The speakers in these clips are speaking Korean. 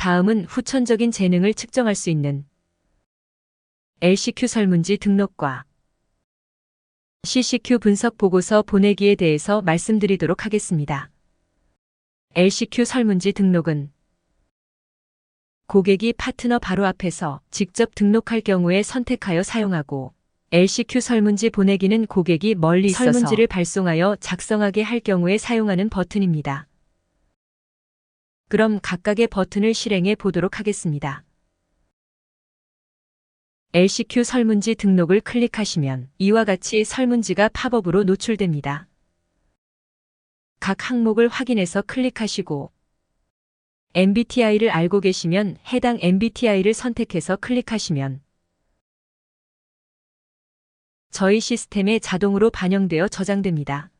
다음은 후천적인 재능을 측정할 수 있는 LCQ 설문지 등록과 CCQ 분석 보고서 보내기에 대해서 말씀드리도록 하겠습니다. LCQ 설문지 등록은 고객이 파트너 바로 앞에서 직접 등록할 경우에 선택하여 사용하고 LCQ 설문지 보내기는 고객이 멀리 있어서 설문지를 발송하여 작성하게 할 경우에 사용하는 버튼입니다. 그럼 각각의 버튼을 실행해 보도록 하겠습니다. LCQ 설문지 등록을 클릭하시면 이와 같이 설문지가 팝업으로 노출됩니다. 각 항목을 확인해서 클릭하시고 MBTI를 알고 계시면 해당 MBTI를 선택해서 클릭하시면 저희 시스템에 자동으로 반영되어 저장됩니다.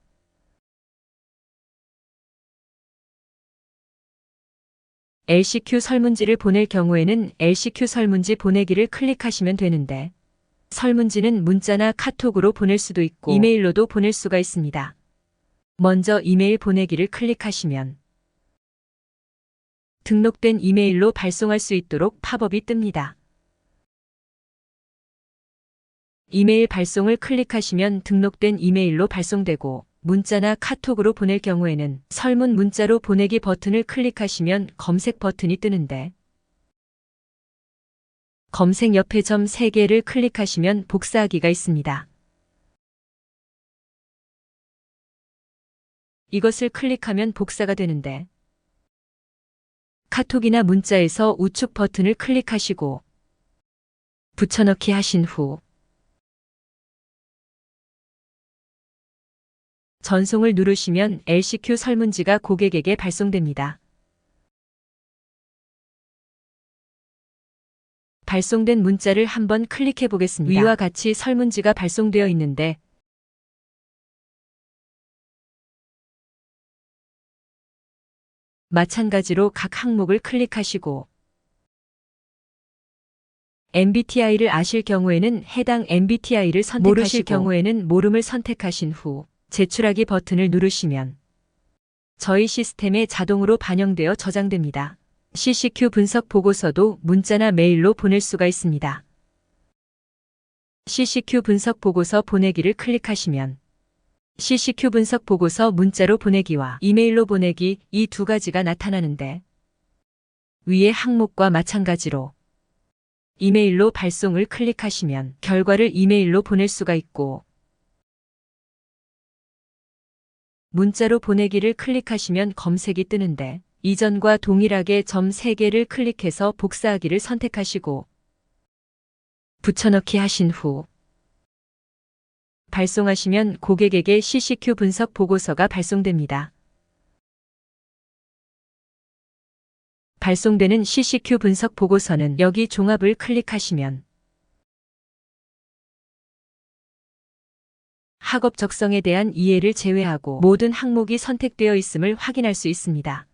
LCQ 설문지를 보낼 경우에는 LCQ 설문지 보내기를 클릭하시면 되는데 설문지는 문자나 카톡으로 보낼 수도 있고 이메일로도 보낼 수가 있습니다. 먼저 이메일 보내기를 클릭하시면 등록된 이메일로 발송할 수 있도록 팝업이 뜹니다. 이메일 발송을 클릭하시면 등록된 이메일로 발송되고 문자나 카톡으로 보낼 경우에는 설문 문자로 보내기 버튼을 클릭하시면 검색 버튼이 뜨는데 검색 옆에 점 3개를 클릭하시면 복사하기가 있습니다. 이것을 클릭하면 복사가 되는데 카톡이나 문자에서 우측 버튼을 클릭하시고 붙여넣기 하신 후 전송을 누르시면 LCQ 설문지가 고객에게 발송됩니다. 발송된 문자를 한번 클릭해 보겠습니다. 위와 같이 설문지가 발송되어 있는데 마찬가지로 각 항목을 클릭하시고 MBTI를 아실 경우에는 해당 MBTI를 선택하시고 모르실 경우에는 모름을 선택하신 후 제출하기 버튼을 누르시면 저희 시스템에 자동으로 반영되어 저장됩니다. CCQ 분석 보고서도 문자나 메일로 보낼 수가 있습니다. CCQ 분석 보고서 보내기를 클릭하시면 CCQ 분석 보고서 문자로 보내기와 이메일로 보내기 이 두 가지가 나타나는데 위의 항목과 마찬가지로 이메일로 발송을 클릭하시면 결과를 이메일로 보낼 수가 있고 문자로 보내기를 클릭하시면 검색이 뜨는데 이전과 동일하게 점 3개를 클릭해서 복사하기를 선택하시고 붙여넣기 하신 후 발송하시면 고객에게 CCQ 분석 보고서가 발송됩니다. 발송되는 CCQ 분석 보고서는 여기 종합을 클릭하시면 학업 적성에 대한 이해를 제외하고 모든 항목이 선택되어 있음을 확인할 수 있습니다.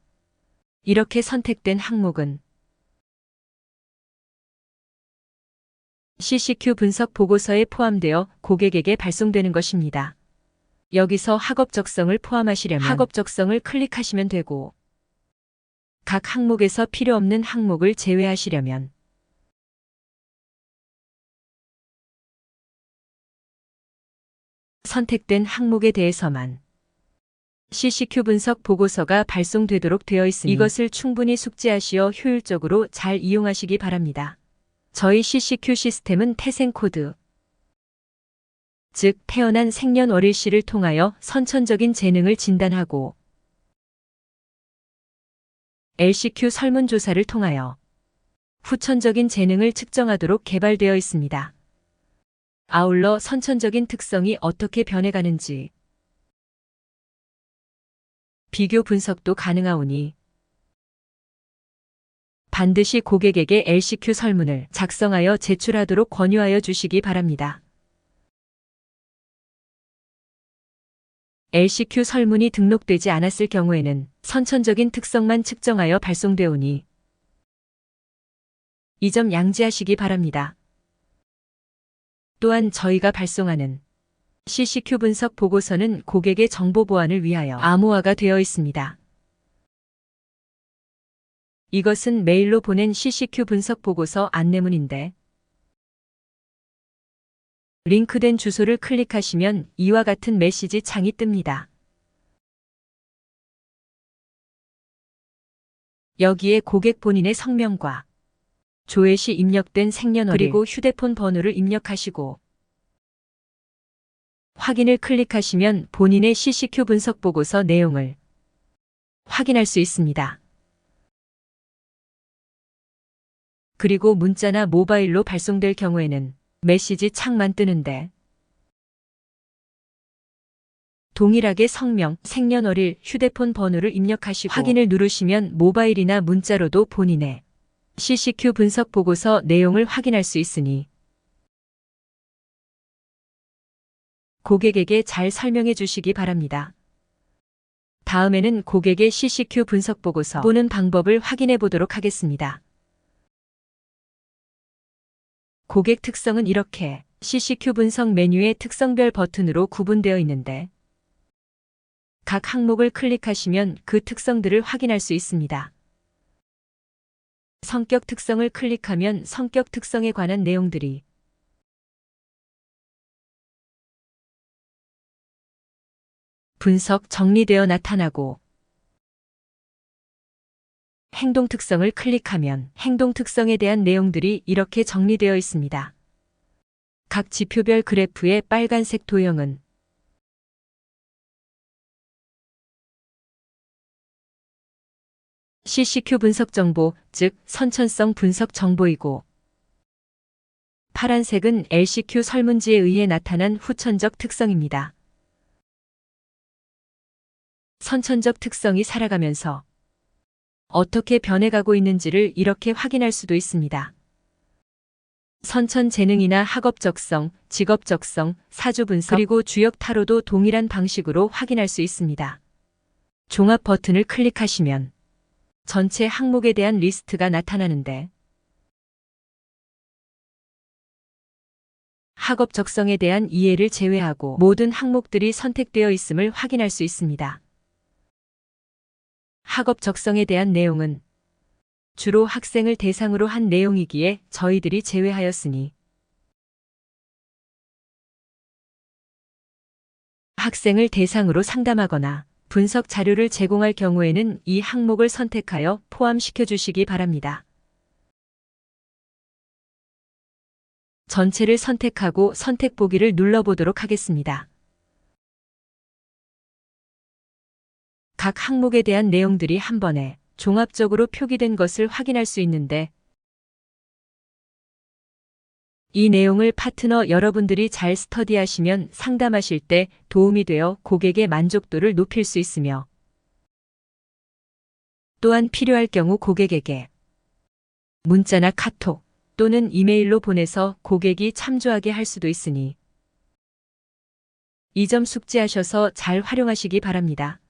이렇게 선택된 항목은 CCQ 분석 보고서에 포함되어 고객에게 발송되는 것입니다. 여기서 학업 적성을 포함하시려면 학업 적성을 클릭하시면 되고 각 항목에서 필요 없는 항목을 제외하시려면 선택된 항목에 대해서만 CCQ 분석 보고서가 발송되도록 되어 있으니 이것을 충분히 숙지하시어 효율적으로 잘 이용하시기 바랍니다. 저희 CCQ 시스템은 태생 코드, 즉 태어난 생년월일시를 통하여 선천적인 재능을 진단하고 LCQ 설문조사를 통하여 후천적인 재능을 측정하도록 개발되어 있습니다. 아울러 선천적인 특성이 어떻게 변해가는지 비교 분석도 가능하오니 반드시 고객에게 LCQ 설문을 작성하여 제출하도록 권유하여 주시기 바랍니다. LCQ 설문이 등록되지 않았을 경우에는 선천적인 특성만 측정하여 발송되오니 이 점 양지하시기 바랍니다. 또한 저희가 발송하는 CCQ 분석 보고서는 고객의 정보 보안을 위하여 암호화가 되어 있습니다. 이것은 메일로 보낸 CCQ 분석 보고서 안내문인데 링크된 주소를 클릭하시면 이와 같은 메시지 창이 뜹니다. 여기에 고객 본인의 성명과 조회 시 입력된 생년월일 그리고 휴대폰 번호를 입력하시고 확인을 클릭하시면 본인의 CCQ 분석 보고서 내용을 확인할 수 있습니다. 그리고 문자나 모바일로 발송될 경우에는 메시지 창만 뜨는데 동일하게 성명, 생년월일, 휴대폰 번호를 입력하시고 확인을 누르시면 모바일이나 문자로도 본인의 CCQ 분석 보고서 내용을 확인할 수 있으니 고객에게 잘 설명해 주시기 바랍니다. 다음에는 고객의 CCQ 분석 보고서 보는 방법을 확인해 보도록 하겠습니다. 고객 특성은 이렇게 CCQ 분석 메뉴의 특성별 버튼으로 구분되어 있는데 각 항목을 클릭하시면 그 특성들을 확인할 수 있습니다. 성격 특성을 클릭하면 성격 특성에 관한 내용들이 분석 정리되어 나타나고 행동 특성을 클릭하면 행동 특성에 대한 내용들이 이렇게 정리되어 있습니다. 각 지표별 그래프의 빨간색 도형은 CCQ 분석 정보, 즉 선천성 분석 정보이고 파란색은 LCQ 설문지에 의해 나타난 후천적 특성입니다. 선천적 특성이 살아가면서 어떻게 변해가고 있는지를 이렇게 확인할 수도 있습니다. 선천 재능이나 학업 적성, 직업 적성, 사주 분석, 그리고 주역 타로도 동일한 방식으로 확인할 수 있습니다. 종합 버튼을 클릭하시면 전체 항목에 대한 리스트가 나타나는데 학업 적성에 대한 이해를 제외하고 모든 항목들이 선택되어 있음을 확인할 수 있습니다. 학업 적성에 대한 내용은 주로 학생을 대상으로 한 내용이기에 저희들이 제외하였으니 학생을 대상으로 상담하거나 분석 자료를 제공할 경우에는 이 항목을 선택하여 포함시켜 주시기 바랍니다. 전체를 선택하고 선택 보기를 눌러보도록 하겠습니다. 각 항목에 대한 내용들이 한 번에 종합적으로 표기된 것을 확인할 수 있는데 이 내용을 파트너 여러분들이 잘 스터디하시면 상담하실 때 도움이 되어 고객의 만족도를 높일 수 있으며 또한 필요할 경우 고객에게 문자나 카톡 또는 이메일로 보내서 고객이 참조하게 할 수도 있으니 이 점 숙지하셔서 잘 활용하시기 바랍니다.